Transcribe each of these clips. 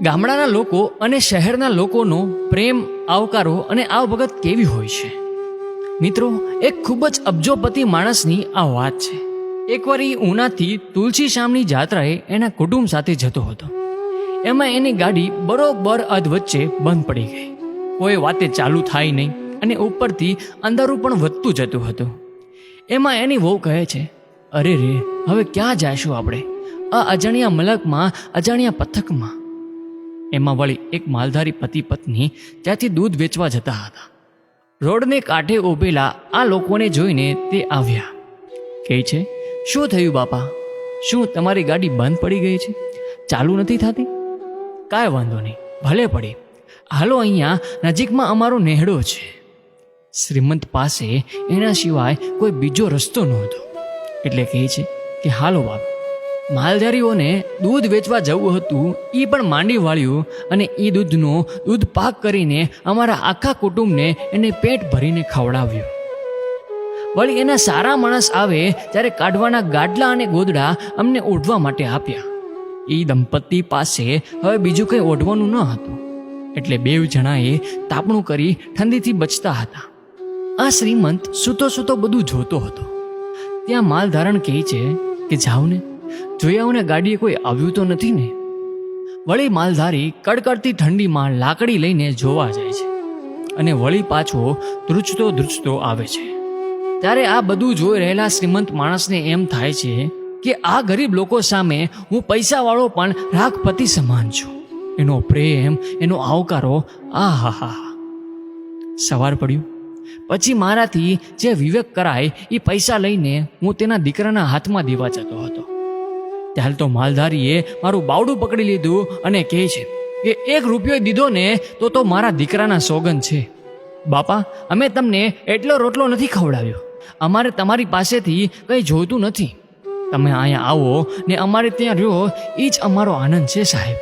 ગામડાના લોકો અને શહેરના લોકોનો પ્રેમ, આવકારો અને આવભગત કેવી હોય છે? મિત્રો, એક ખૂબ જ અબજોપતિ માણસની આ વાત છે. એકવાર એ ઉનાથી તુલસી શ્યામની જાત્રાએ એના કુટુંબ સાથે જતો હતો. એમાં એની ગાડી બરોબર અધ વચ્ચે બંધ પડી ગઈ. કોઈ વાતે ચાલુ થાય નહીં અને ઉપરથી અંધારું પણ વધતું જતું હતું. એમાં એની વહુ કહે છે, અરે રે, હવે ક્યાં જઈશું આપણે? આ અજાણ્યા મલકમાં, અજાણ્યા પથકમાં. એમાં વળી એક માલધારી પતિ પત્ની ત્યાંથી દૂધ વેચવા જતા હતા. રોડને કાંઠે ઊભેલા આ લોકોને જોઈને તે આવ્યા. કહે છે, શું થયું બાપા? શું તમારી ગાડી બંધ પડી ગઈ છે? ચાલુ નથી થતી? કાંઈ વાંધો નહીં. ભલે પડી. હાલો અહીંયા નજીકમાં અમારો નેહડો છે. શ્રીમંત પાસે એના સિવાય કોઈ બીજો રસ્તો નહોતો. એટલે કહે છે કે, હાલો બાપ માલધારીઓને દૂધ વેચવા જવું હતું એ પણ માંડી વાળ્યું અને એ દૂધનો દૂધ પાક કરીને અમારા આખા કુટુંબને એને પેટ ભરીને ખવડાવ્યું. વળી એના સારા માણસ આવે ત્યારે કાઢવાના ગાડલા અને ગોદડા અમને ઓઢવા માટે આપ્યા. એ દંપતી પાસે હવે બીજું કંઈ ઓઢવાનું ન હતું. એટલે બેવ જણાએ તાપણું કરી ઠંડીથી બચતા હતા. આ શ્રીમંત સૂતો સૂતો બધું જોતો હતો. ત્યાં માલધારણ કહે છે કે, જાઓ ને. જોઈ આવો ને, ગાડીએ કોઈ આવ્યું તો નથી ને? વળી માલધારી કડકડતી ઠંડીમાં લાકડી લઈને જોવા જાય છે અને વળી પાછો ધ્રુજતો ધ્રુજતો આવે છે. ત્યારે આ બધું જોઈ રહેલા શ્રીમંત માણસને એમ થાય છે કે આ ગરીબ લોકો સામે હું પૈસાવાળો પણ રાખપતિ સમાન છું. એનો પ્રેમ, એનો આવકારો આ હા હા. સવાર પડ્યું. પછી મારાથી જે વિવેક કરાય એ પૈસા લઈને હું તેના દીકરાના હાથમાં દેવા જતો હતો. ત્યારે તો માલધારીએ મારું બાવડું પકડી લીધું અને કહે છે કે એક રૂપિયો દીધો ને તો તો મારા દીકરાના સોગન છે. બાપા, અમે તમને એટલો રોટલો નથી ખવડાવ્યો. અમારે તમારી પાસેથી કંઈ જોઈતું નથી. તમે અહીંયા આવો ને અમારે ત્યાં રહ્યો એ જ અમારો આનંદ છે સાહેબ.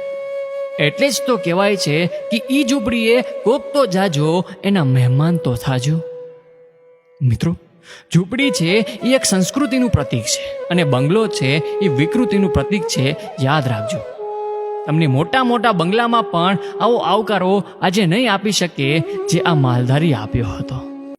એટલે જ તો કહેવાય છે કે ઈ ઝૂંપડીએ કોક તો જાજો, એના મહેમાન તો થાજો. મિત્રો, ઝૂંપડી છે એ એક સંસ્કૃતિનું પ્રતીક છે અને બંગલો છે એ વિકૃતિનું પ્રતીક છે. યાદ રાખજો, તમને મોટા મોટા બંગલામાં પણ આવો આવકારો આજે નહીં આપી શકે જે આ માલધારી આપ્યો હતો.